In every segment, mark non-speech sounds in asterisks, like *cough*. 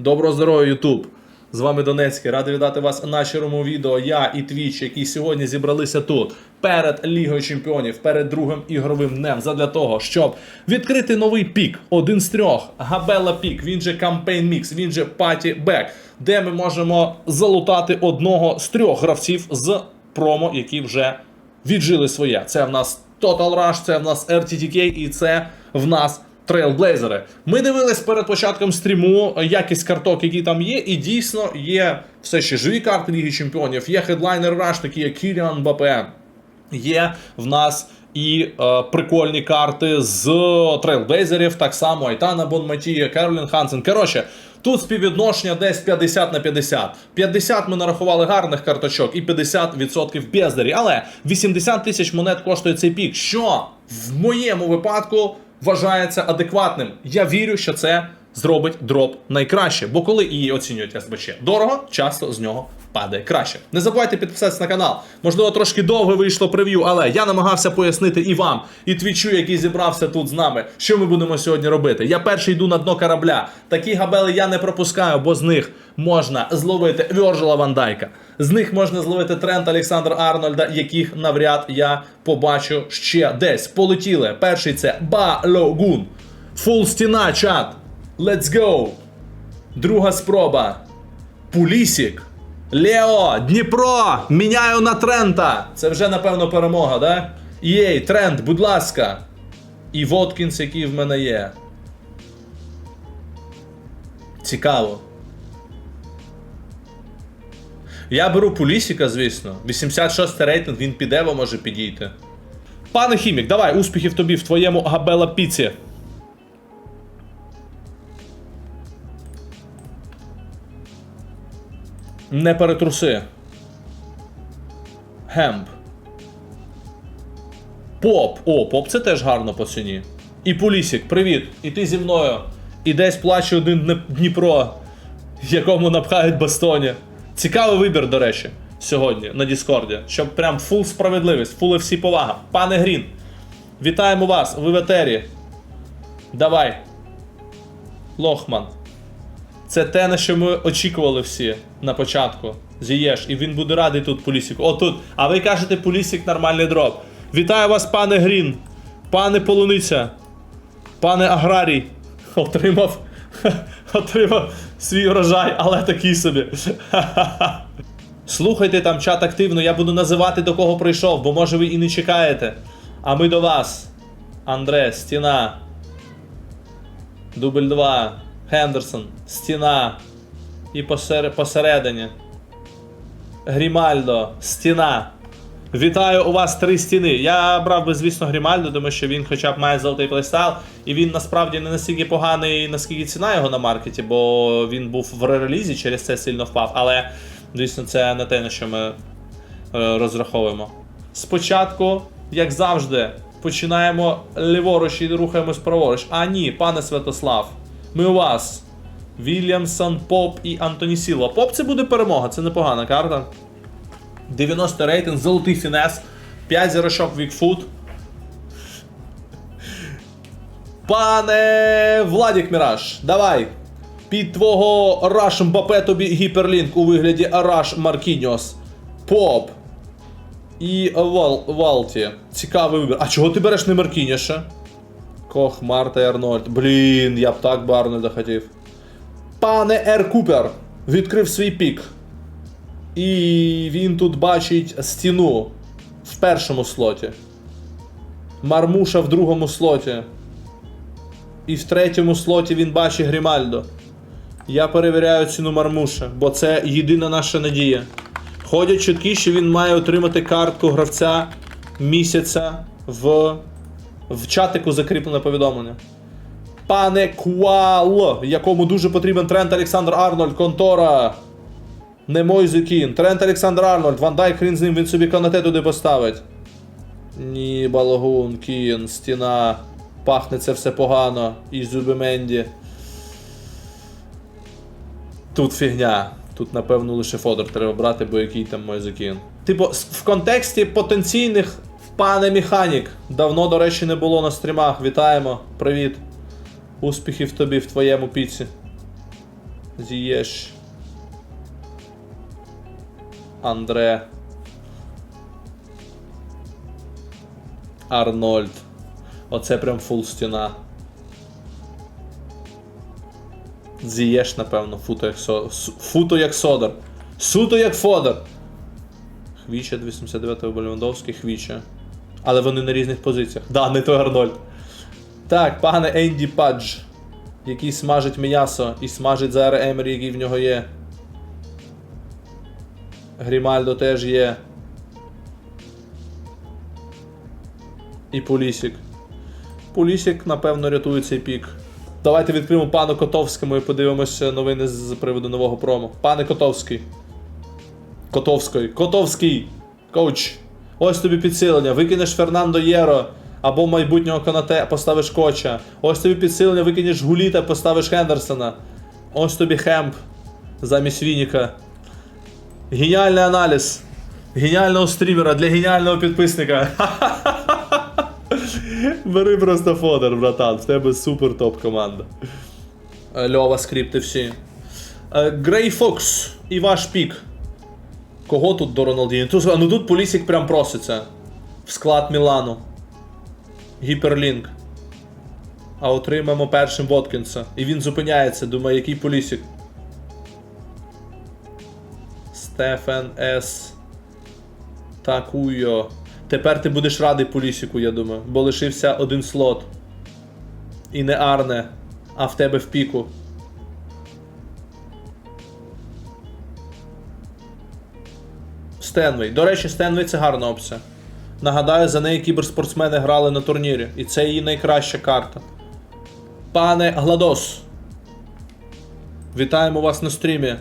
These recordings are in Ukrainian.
Доброго здоров'я, Ютуб! З вами Донецький. Радий вітати вас на щирому відео. Я і Твіч, які сьогодні зібралися тут перед Лігою Чемпіонів, перед другим ігровим днем, задля того, щоб відкрити новий пік, один з трьох. Габела Пік, він же Campaign Mix, він же Паті Бек, де ми можемо залутати одного з трьох гравців з промо, які вже віджили своє. Це в нас Total Rush, це в нас RTTK і це в нас Трейлблейзери. Ми дивились перед початком стріму е, якість карток, які там є, і дійсно є все ще живі карти Ліги Чемпіонів, є хедлайнер Rush, такі як Кіріан Бапе. Є в нас і е, прикольні карти з трейлблейзерів, так само Айтана Бонматі, Керолін Хансен. Коротше, тут співвідношення десь 50 на 50. 50 ми нарахували гарних карточок і 50% бездарі. Але 80 тисяч монет коштує цей пік, що в моєму випадку вважається адекватним. Я вірю, що це зробить дроп найкраще. Бо коли її оцінюють СБЧ дорого, часто з нього падає краще. Не забувайте підписатися на канал. Можливо, трошки довго вийшло прев'ю, але я намагався пояснити і вам, і твічу, який зібрався тут з нами, що ми будемо сьогодні робити. Я перший йду на дно корабля. Такі габели я не пропускаю, бо з них можна зловити Вьоржела Вандайка. З них можна зловити Трент Олександр Арнольда, яких навряд я побачу ще десь. Полетіли. Перший це Балогун. Фул стіна, чат. Let's go. Друга спроба. Пулісік. Лео, Дніпро! Міняю на Трента. Це вже, напевно, перемога, да? Єй, Трент, будь ласка. І Воткінс, який в мене є. Цікаво. Я беру Пулісіка, звісно. 86 рейтинг, він піде, бо може підійти. Пане Хімік, давай, успіхів тобі в твоєму Габела Піці. Не перетруси. Гемп. Поп. О, поп це теж гарно по ціні. І Пулісік, привіт. І ти зі мною. І десь плаче один Дніпро, якому напхають бастоні. Цікавий вибір, до речі, сьогодні на Діскорді. Щоб прям фул справедливість, фул всі повага. Пане Грін, вітаємо вас, ви в етері. Давай. Лохман. Це те, на що ми очікували всі на початку. Зієш, і він буде радий тут Полісіку. О, тут. А ви кажете, Полісік нормальний дроп. Вітаю вас, пане Грін, пане Полуниця, пане Аграрій. Отримав. *laughs* Отримав свій урожай, але такий собі. *laughs* Слухайте там чат активно, я буду називати до кого прийшов, бо може ви і не чекаєте. А ми до вас. Андре, стіна. Дубль 2. Хендерсон. Стіна. І посер... посередині. Грімальдо. Стіна. Вітаю у вас три стіни. Я брав би, звісно, Грімальдо, тому що він хоча б має золотий плейстайл, і він насправді не настільки поганий, наскільки ціна його на маркеті, бо він був в ререлізі, через це сильно впав. Але, звісно, це не те, на що ми е, розраховуємо. Спочатку, як завжди, починаємо ліворуч і рухаємось праворуч. А ні, пане Святослав, ми у вас. Вільямсон, Поп і Антоні Сілва. Поп це буде перемога, це непогана карта. 90 рейтинг, золотий фінес, 5 зірошок Вікфут. Пане Владік Міраж, давай. Під твого Раш Мбапе тобі гіперлінк у вигляді Раш Маркіньос. Поп. І Вал, Валті. Цікавий вибір. А чого ти береш не Маркіньоша? Кох, Марта і Арнольд. Блін, я б так би Арнольда хотів. Пане Р. Купер відкрив свій пік. І він тут бачить стіну в першому слоті. Мармуша в другому слоті. І в третьому слоті він бачить Грімальдо. Я перевіряю ціну Мармуша, бо це єдина наша надія. Ходять чутки, що він має отримати картку гравця місяця в, в чатику закріплене повідомлення. Пане Куал, якому дуже потрібен тренд Олександр Арнольд, контора. Не Мойзе Кін. Трент Олександр Арнольд, Ван Дайк хрін з ним, він собі канате туди поставить. Ні, Балагун, Кін, стіна. Пахне це все погано. І Зубеменді. Тут фігня. Тут, напевно, лише Фодор треба брати, бо який там Мойзе Кін. Типу, в контексті потенційних пане механік. Давно, до речі, не було на стрімах. Вітаємо. Привіт. Успіхів тобі в твоєму піці. Зієш. Андре. Арнольд. Оце прям фул стіна. Зієш, напевно, футо як со... Футо як Содор. Суто як Фодор. Хвіча 279 Левандовський, Хвіча. Але вони на різних позиціях. Да, не той Арнольд. Так, пане Енді Падж, який смажить м'ясо і смажить зараз Емері, який в нього є. Грімальдо теж є. І Полісік. Полісік, напевно, рятує цей пік. Давайте відкриємо пану Котовському і подивимося новини з приводу нового промо. Пане Котовський. Котовський. Котовський! Коуч. Ось тобі підсилення. Викинеш Фернандо Єро або майбутнього Канате, поставиш коча. Ось тобі підсилення, викинеш Гуліта, поставиш Хендерсона. Ось тобі Хемп замість Вініка. Геніальний аналіз. Геніального стрімера для геніального підписника. *laughs* Бери просто фодер, братан. В тебе супер топ команда. Е, Льова скрипти всі. Е, Грей Фокс і ваш пік. Кого тут до Роналдіні? Тут, ну тут Полісік прям проситься. В склад Мілану. Гіперлінк. А отримаємо першим Воткінса. І він зупиняється, думає, який Полісік. Стефен С. Такуйо. Тепер ти будеш радий Полісіку, я думаю, бо лишився один слот. І не Арне, а в тебе в піку. Стенвей. До речі, Стенвей це гарна опція. Нагадаю, за неї кіберспортсмени грали на турнірі, і це її найкраща карта. Пане Гладос. Вітаємо вас на стрімі.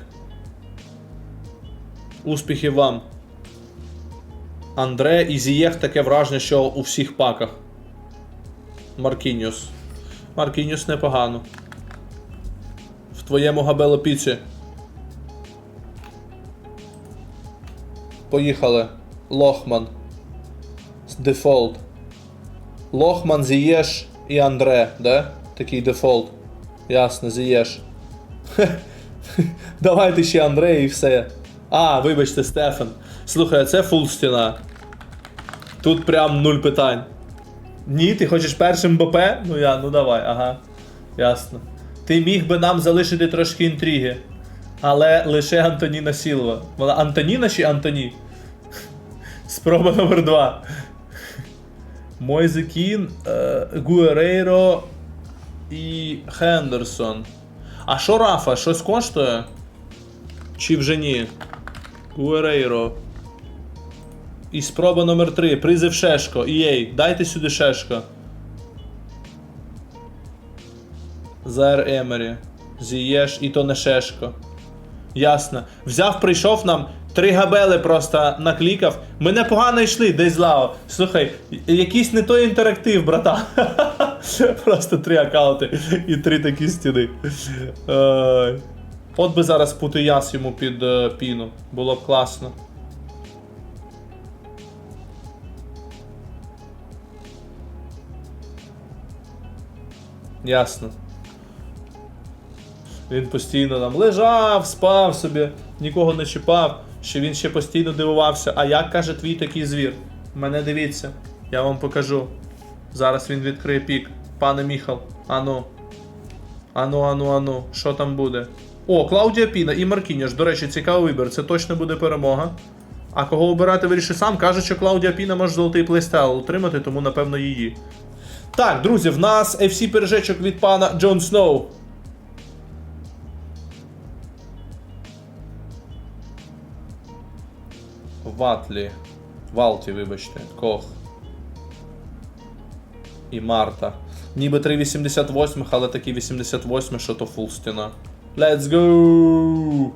Успіхів вам. Андре і Зієх таке враження, що у всіх паках. Маркініус. Маркініус непогано. В твоєму габелопіці. Поїхали. Лохман. Дефолт. Лохман, Зієш і Андре, да? Такий дефолт. Ясно, Зієш. *laughs* Давайте ще Андре і все. А, вибачте, Стефан. Слухай, це фул стіна. Тут прям нуль питань. Ні, ти хочеш першим БП? Ну я, ну давай, ага. Ясно. Ти міг би нам залишити трошки інтриги. Але лише Антоніна Сілва. Вона Антоніна чи Антоні? Спроба номер два. Мойзекін, е, Гуерейро і Хендерсон. А що Рафа? Щось коштує? Чи вже ні? Гуерейро. І спроба номер 3. Призив Шешко. Ієй, дайте сюди Шешко. Зер Емері. Зієш і то не Шешко. Ясно. Взяв, прийшов нам. Три габели просто наклікав. Ми непогано йшли, десь лао. Слухай, якийсь не той інтерактив, брата. *laughs* Просто три аккаунти і три такі стіни. От би зараз путияс йому під е, піну. Було б класно. Ясно. Він постійно там лежав, спав собі, нікого не чіпав, що він ще постійно дивувався. А як каже твій такий звір? Мене дивіться, я вам покажу. Зараз він відкриє пік. Пане Міхал, ану. Ану, ану, ану, що там буде? О, Клаудія Піна і Маркініш. До речі, цікавий вибір. Це точно буде перемога. А кого обирати вирішив сам, каже, що Клаудія Піна може золотий плейстайл отримати, тому напевно її. Так, друзі, в нас FC пиріжечок від пана Джон Сноу. Ватлі. Валті, вибачте. Кох. І Марта. Ніби 3,88, але такі 88, що то фул стіна. Let's go!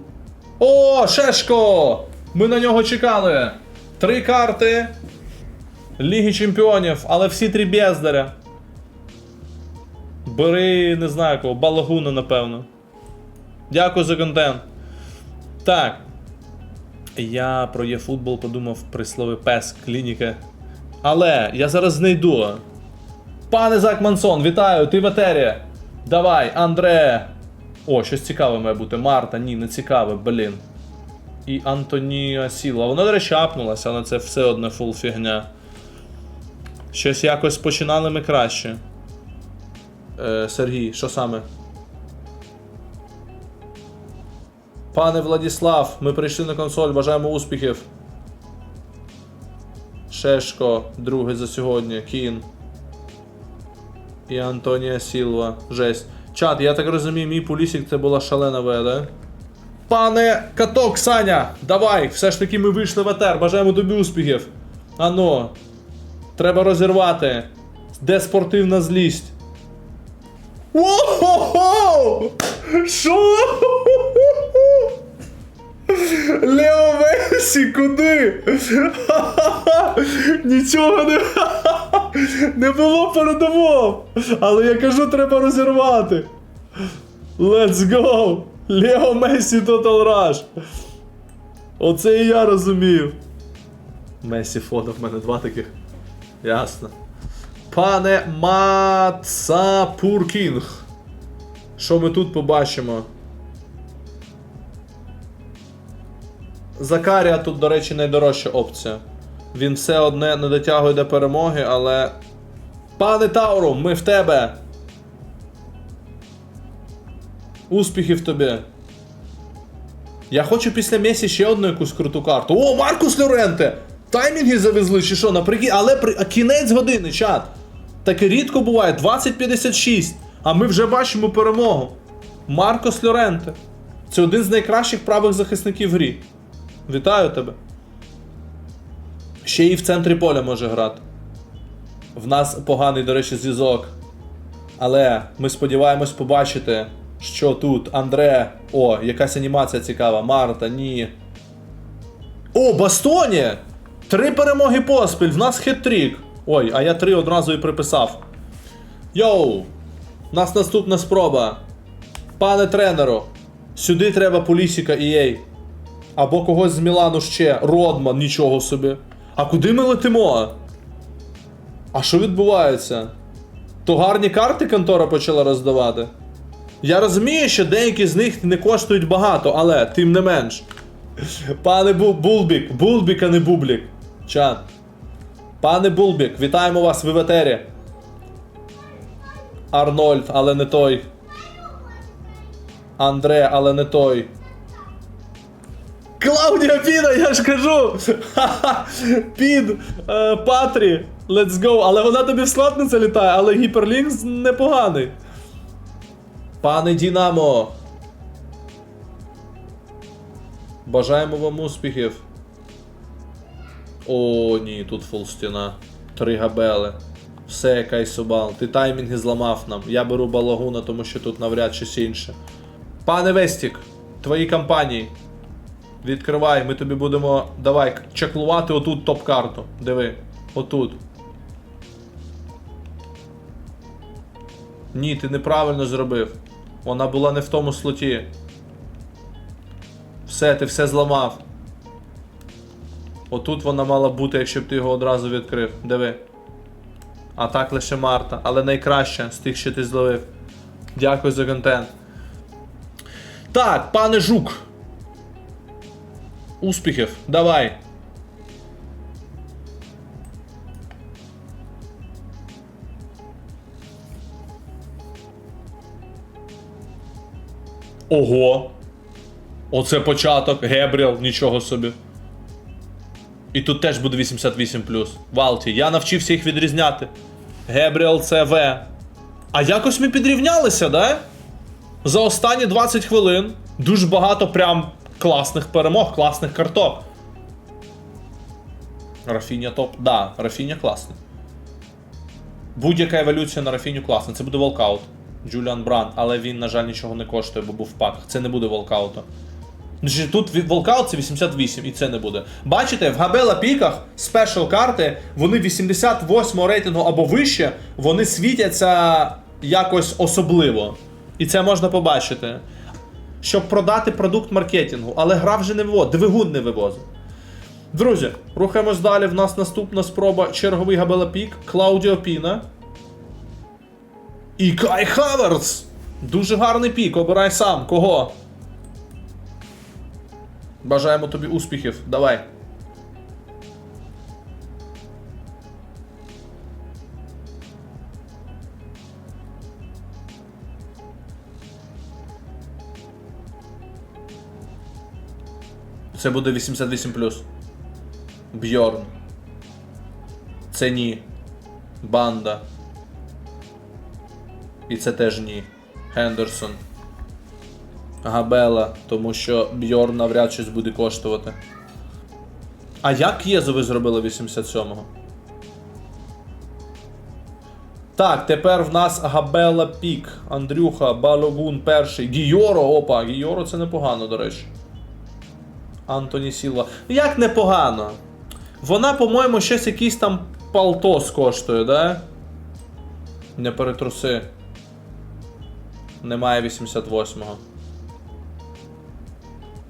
О, Шешко! Ми на нього чекали. Три карти Ліги Чемпіонів, але всі три бездаря. Бери, не знаю кого, балагуна, напевно. Дякую за контент. Так. Я про ЄФутбол подумав при слові пес клініка. Але я зараз знайду. Пане Зак Мансон, вітаю, ти в етері. Давай, Андре. О, щось цікаве має бути. Марта, ні, не цікаве, блін. І Антонія Сіла. Вона, до речі, апнулася, але це все одне фул фігня. Щось якось починали ми краще. Е, Сергій, що саме? Пане Владіслав, ми прийшли на консоль, бажаємо успіхів. Шешко, другий за сьогодні, Кін. І Антонія Сілва. Жесть. Чат, я так розумію, мій полісік це була шалена веда. Пане каток, Саня, давай! Все ж таки ми вийшли в етер, бажаємо тобі успіхів. Ано. Треба розірвати. Де спортивна злість? Воу! Що? Лео Месі, куди? *laughs* Нічого не. *laughs* Не було передумов. Але я кажу, треба розірвати. Let's go! Лео Месі Total Rush. Оце і я розумів. Месі фото в мене два таких. Ясно. Пане Мацапуркінг. Що ми тут побачимо? Закарія тут, до речі, найдорожча опція. Він все одне не дотягує до перемоги, але. Пане Тауру, ми в тебе! Успіхів тобі! Я хочу після Месі ще одну якусь круту карту. О, Маркус Лоренте! Таймінги завезли чи що, наприкін... але при... а кінець години, чат. Таке рідко буває, 20.56. А ми вже бачимо перемогу. Маркос Лоренте. Це один з найкращих правих захисників в грі. Вітаю тебе. Ще і в центрі поля може грати. В нас поганий, до речі, зв'язок. Але ми сподіваємось побачити, що тут Андре. О, якась анімація цікава. Марта, ні. О, Бастоні! Три перемоги поспіль, в нас хет-трік. Ой, а я три одразу і приписав. Йоу! У нас наступна спроба. Пане тренеру, сюди треба полісіка EA. Або когось з Мілану ще. Родман, нічого собі. А куди ми летимо? А що відбувається? То гарні карти контора почала роздавати. Я розумію, що деякі з них не коштують багато, але тим не менш. Пане Бу- Булбік, Булбік, а не Бублік. Чат. Пане Булбік, вітаємо вас в Іветері. Арнольд, але не той. Андре, але не той. Клаудія Піна, я ж кажу! Під е, Патрі, let's go. Але вона тобі в склад не залітає, але гіперлінкс непоганий. Пане Дінамо. Бажаємо вам успіхів. О, ні, тут фул стіна. Три габели. Все, Кайсобал. Ти таймінги зламав нам. Я беру балагуна, тому що тут навряд щось інше. Пане Вестік, твої кампанії. Відкривай, ми тобі будемо. Давай, чаклувати отут топ-карту. Диви. Отут. Ні, ти неправильно зробив. Вона була не в тому слоті. Все, ти все зламав. Отут вона мала бути, якщо б ти його одразу відкрив. Диви. А так лише Марта. Але найкраща з тих, що ти зловив. Дякую за контент. Так, пане Жук. Успіхів, давай. Ого. Оце початок. Гебріел, нічого собі. І тут теж буде 88. Валті, я навчився їх відрізняти. Гебріел це В. А якось ми підрівнялися, да? За останні 20 хвилин дуже багато прям класних перемог, класних карток. Рафіня топ. Да, Рафіня класний. Будь-яка еволюція на Рафіню класна. Це буде волкаут. Джуліан Бран, але він, на жаль, нічого не коштує, бо був в паках. Це не буде волкауту. Тут волкаут це 88, і це не буде. Бачите, в Габела піках спешл карти, вони 88 рейтингу або вище, вони світяться якось особливо. І це можна побачити. Щоб продати продукт маркетингу, але гра вже не вивозить, двигун не вивозить. Друзі, рухаємось далі. В нас наступна спроба черговий габелопік Клаудіо Піна. І Кай Хаверс! Дуже гарний пік, обирай сам. Кого? Бажаємо тобі успіхів. Давай. Це буде 88 Бьорн. Це ні. Банда. І це теж ні. Хендерсон. Габела, тому що Бьорн навряд щось буде коштувати. А як Єзу ви зробили 87-го? Так, тепер в нас Габела Пік, Андрюха, Балогун перший. Гійоро, опа, Гійоро це непогано, до речі. Антоні Сілва. Як непогано? Вона, по-моєму, щось якийсь там палтос коштує, да? Не перетруси. Немає 88-го.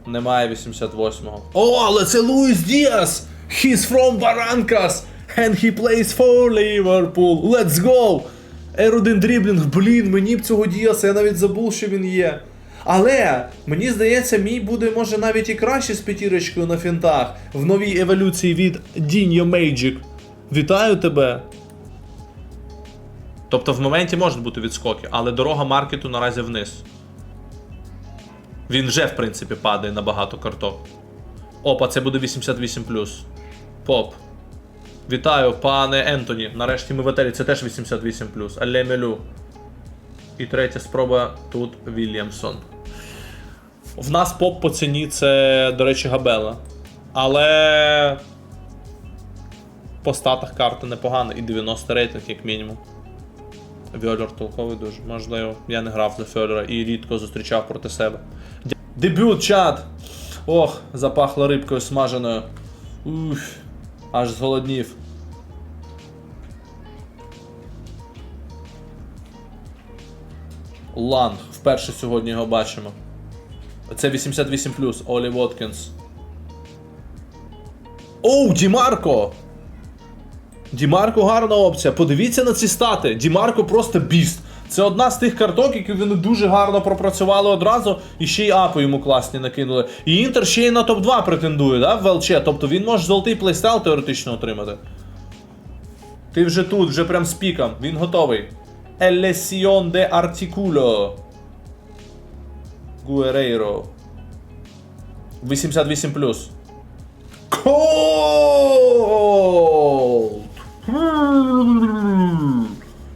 Немає 88-го. О, але це Луїс Діас! He's from Barrancas! And he plays for Liverpool! Let's go! R1 дріблінг, блін, мені б цього Діаса, я навіть забув, що він є. Але мені здається, мій буде може навіть і краще з п'ятірочкою на фінтах в новій еволюції від Діньо Magic. Вітаю тебе! Тобто в моменті можуть бути відскоки, але дорога маркету наразі вниз. Він вже, в принципі, падає на багато карток. Опа, це буде 88. Поп. Вітаю, пане Ентоні. Нарешті ми в етері, це теж 88. Але мелю. І третя спроба тут Вільямсон. В нас поп по ціні це, до речі, Габела. Але. По статах карта непогана і 90 рейтинг, як мінімум. Вьолер толковий дуже. Можливо, я не грав за Фьолера і рідко зустрічав проти себе. Дебют, чат! Ох, запахло рибкою смаженою. Уф, аж зголоднів. Ланг, вперше сьогодні його бачимо. Це 88 Олі Воткінс. Оу, Дімарко! Дімарко гарна опція. Подивіться на ці стати. Дімарко просто біст. Це одна з тих карток, які вони дуже гарно пропрацювали одразу, і ще й апи йому класні накинули. І Інтер ще й на топ-2 претендує, да, в ВЛЧ. Тобто він може золотий плейстайл теоретично отримати. Ти вже тут, вже прям з піком. Він готовий. Елесіон де Артікуло. Гуерейро. 88 Cold!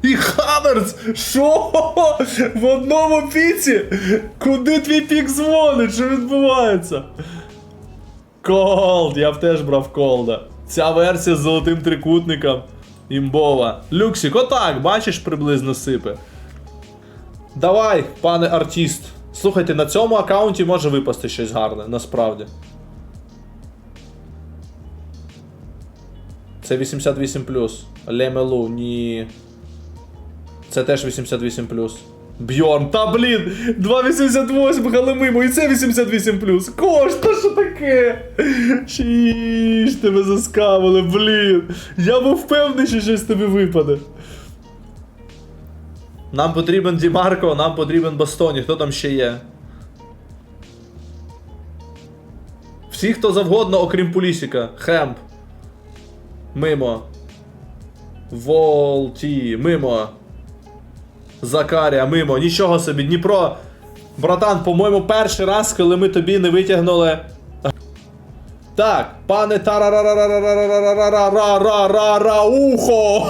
І Хаверс! Що? В одному піці? Куди твій пік дзвонить? Що відбувається? Колд! Я б теж брав колда. Ця версія з золотим трикутником. Імбова. Люксік, отак, бачиш, приблизно сипе. Давай, пане артист. Слухайте, на цьому аккаунті може випасти щось гарне, насправді. Це 88 Лемелу, ні. Це теж 88 Бьорн, та блін! 2,88 але мимо, і це 88 Кошта, що таке? Чіш, тебе заскавили, блін. Я був впевнений, що щось тобі випаде. Нам потрібен Дімарко, нам потрібен Бастоні. Хто там ще є? Всі, хто завгодно, окрім Пулісіка. Хемп. Мимо. Волті. Мимо. Закарія, мимо. Нічого собі. Дніпро. Братан, по-моєму, перший раз, коли ми тобі не витягнули. Так, пане ухо.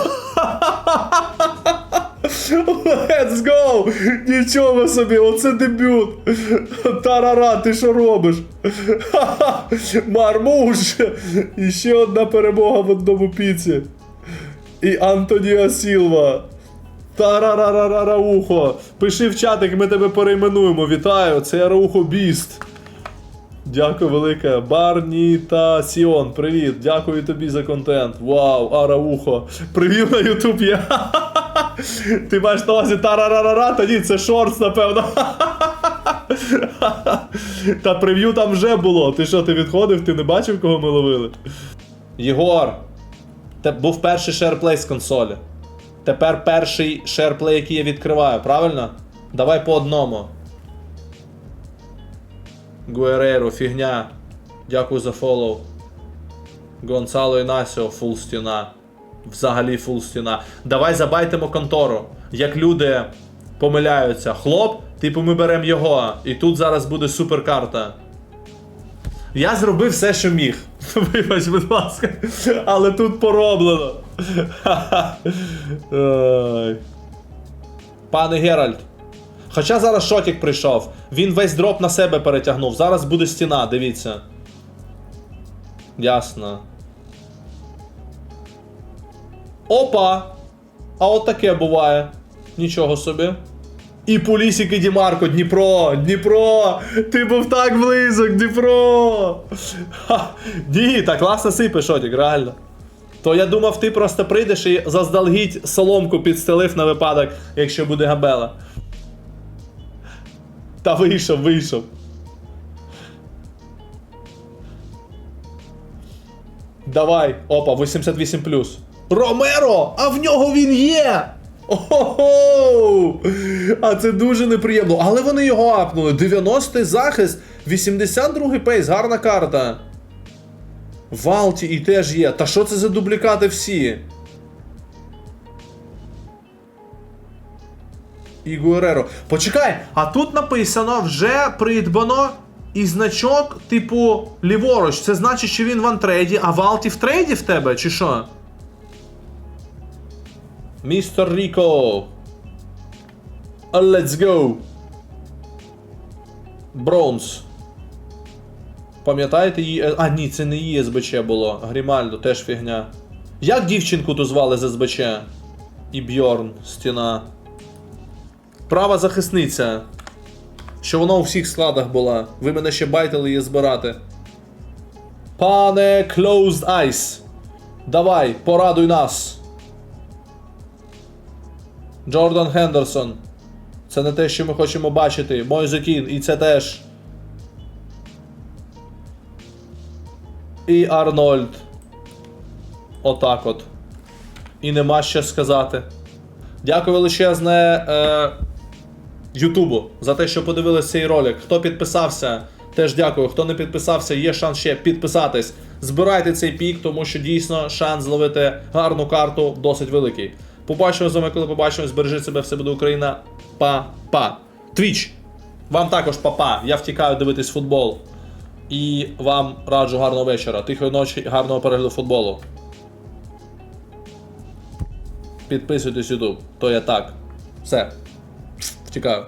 Let's go! Нічого собі, оце дебют! Тарара, ти що робиш? *laughs* Мармуш! І ще одна перемога в одному піці. І Антоніо Сілва. Тарарарарарахо. Пиши в чатик, ми тебе перейменуємо. Вітаю, це Араухо Біст. Дякую велике. Барні та Сіон, привіт. Дякую тобі за контент. Вау, Араухо. Привіт на Ютуб є. *laughs* Ти маєш на увазі тарарарара, та ні, це шортс, напевно. Та прев'ю там вже було. Ти що, ти відходив, ти не бачив, кого ми ловили? Єгор, це був перший шерплей з консолі. Тепер перший шерплей, який я відкриваю, правильно? Давай по одному. Гуереро, фігня. Дякую за фоллоу. Гонсало Інасіо, фул стіна. Взагалі фул стіна. Давай забайтимо контору. Як люди помиляються. Хлоп, типу ми беремо його. І тут зараз буде суперкарта. Я зробив все, що міг. *laughs* Вибач, будь ласка. Але тут пороблено. *laughs* Пане Геральт. Хоча зараз шотік прийшов. Він весь дроп на себе перетягнув. Зараз буде стіна, дивіться. Ясно. Опа! А от таке буває. Нічого собі. І Полісіки Дімарко, Дніпро, Дніпро! Ти був так близок, Дніпро! Ха, ні, так класно сипе, Шотік, реально. То я думав, ти просто прийдеш і заздалегідь соломку підстелив на випадок, якщо буде габела. Та вийшов, вийшов. Давай, опа, 88 Ромеро! А в нього він є! Ого! А це дуже неприємно. Але вони його апнули. 90-й захист, 82-й пейс, гарна карта. Валті і теж є. Та що це за дублікати всі? І Гуереро. Почекай, а тут написано вже придбано і значок, типу, ліворуч. Це значить, що він в антрейді, а Валті в трейді в тебе, чи що? Містер Ріко. Let's go. Бронз. Пам'ятаєте її. А, ні, це не її СБЧ було. Грімальдо теж фігня. Як дівчинку ту звали з СБЧ? І Бьорн, стіна. Права захисниця. Що вона у всіх складах була. Ви мене ще байтили її збирати. Пане Closed Eyes. Давай, порадуй нас. Джордан Хендерсон. Це не те, що ми хочемо бачити. Мойзекін, і це теж. І Арнольд. Отак от. І нема що сказати. Дякую величезне е, Ютубу за те, що подивились цей ролик. Хто підписався, теж дякую. Хто не підписався, є шанс ще підписатись. Збирайте цей пік, тому що дійсно шанс зловити гарну карту досить великий. Побачимо з вами, коли побачимо. Збережіть себе, все буде Україна. Па-па. Твіч. Вам також па-па. Я втікаю дивитись футбол. І вам раджу гарного вечора, тихої ночі, гарного перегляду футболу. Підписуйтесь YouTube, то я так. Все. Втікаю.